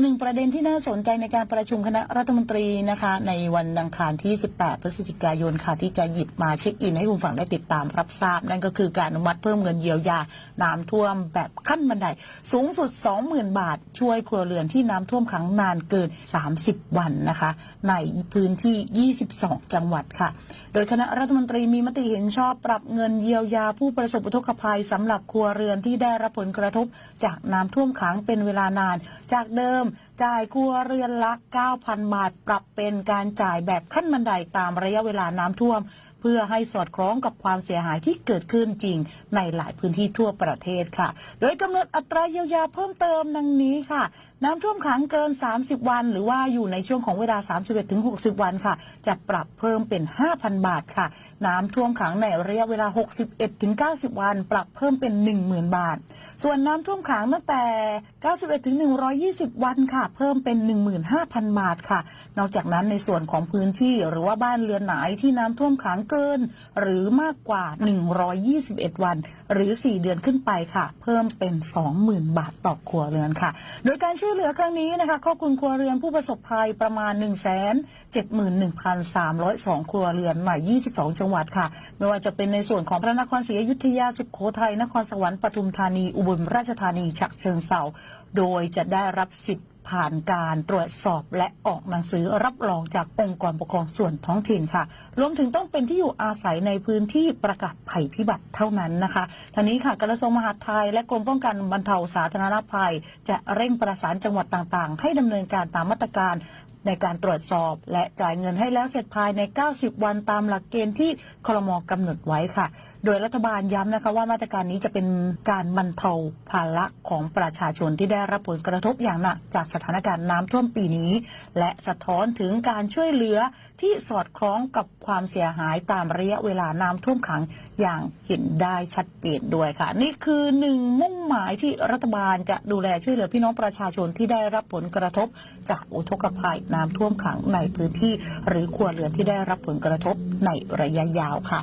หนึ่งประเด็นที่น่าสนใจในการประชุมคณะรัฐมนตรีนะคะ ในวันอังคารที่ 18 พฤศจิกายนค่ะ ที่จะหยิบมาเช็คอินให้คุณฝั่งได้ติดตามรับทราบ นั่นก็คือการอนุมัติเพิ่มเงินเยียวยา น้ำท่วมแบบขั้นบันได สูงสุด 20,000 บาท ช่วยครัวเรือนที่น้ำท่วมขังนานเกิน 30 วันนะคะ ในพื้นที่ 22 จังหวัดค่ะ โดยคณะรัฐมนตรีมีมติเห็นชอบปรับเงินเยียวยาผู้ประสบอุทกภัยสำหรับครัวเรือนที่ได้รับผลกระทบจากน้ำท่วมขังเป็นเวลานานจากเดิมจ่ายครัวเรือนละ 9,000บาทปรับเป็นการจ่ายแบบขั้นบันไดตามระยะเวลาน้ำท่วม พื่อให้สอดคล้องกับความเสียหายที่เกิดขึ้นจริงในหลายพื้นที่ทั่วประเทศค่ะ โดยกำหนดอัตราเยียวยาเพิ่มเติมดังนี้ค่ะ น้ำท่วมขังเกิน 30 วัน หรือว่าอยู่ในช่วงของเวลา 31ถึง60 วันค่ะ จะปรับเพิ่มเป็น 5,000 บาทค่ะ น้ำท่วมขังในระยะเวลา 61ถึง90 วัน ปรับเพิ่มเป็น 10,000 บาท ส่วนน้ำท่วมขังตั้งแต่ 91ถึง120 วันค่ะ เพิ่มเป็น 15,000 บาทค่ะ นอกจากนั้นในส่วนของพื้นที่หรือว่าบ้านเรือนไหนที่น้ำท่วมขังเกินหรือมากกว่า 121 วัน หรือ 4 เดือนขึ้นไปค่ะ เพิ่มเป็น 20,000 บาทต่อครัวเรือนค่ะ โดยการช่วยเหลือครั้งนี้นะคะครอบคลุมครัวเรือนผู้ประสบภัยประมาณ 1 7 1 3 0 2 ครัวเรือนใน22 จังหวัดค่ะไม่ว่าจะเป็นในส่วนของพระนครศรีอยุธยาสุโขทัยนครสวรรค์ปทุมธานี อุบลราชธานีฉะเชิงเทราโดยจะได้รับสิทธิ์ ผ่านการตรวจสอบและออกหนังสือรับรองจากองค์กรปกครองส่วนท้องถิ่นค่ะ รวมถึงต้องเป็นที่อยู่อาศัยในพื้นที่ประกาศภัยพิบัติเท่านั้นนะคะทางนี้ค่ะกระทรวงมหาดไทยและกรมป้องกันบรรเทาสาธารณภัย จะเร่งประสานจังหวัดต่างๆ ให้ดำเนินการตามมาตรการ ในการตรวจสอบ และจ่ายเงินให้แล้วเสร็จภายใน 90 วันตามหลักเกณฑ์ที่คลมกำหนดไว้ค่ะ โดยรัฐบาลย้ำนะคะว่ามาตรการนี้จะเป็นการบรรเทาภาระของประชาชนที่ได้รับผลกระทบอย่างหนักจากสถานการณ์น้ำท่วมปีนี้ และสะท้อนถึงการช่วยเหลือที่สอดคล้องกับความเสียหายตามระยะเวลาน้ำท่วมขังอย่างเห็นได้ชัดเจนด้วยค่ะ นี่คือหนึ่งมุ่งหมายที่รัฐบาลจะดูแลช่วยเหลือพี่น้องประชาชนที่ได้รับผลกระทบจากอุทกภัยน้ำท่วมขังในพื้นที่ หรือครัวเรือนที่ได้รับผลกระทบในระยะยาวค่ะ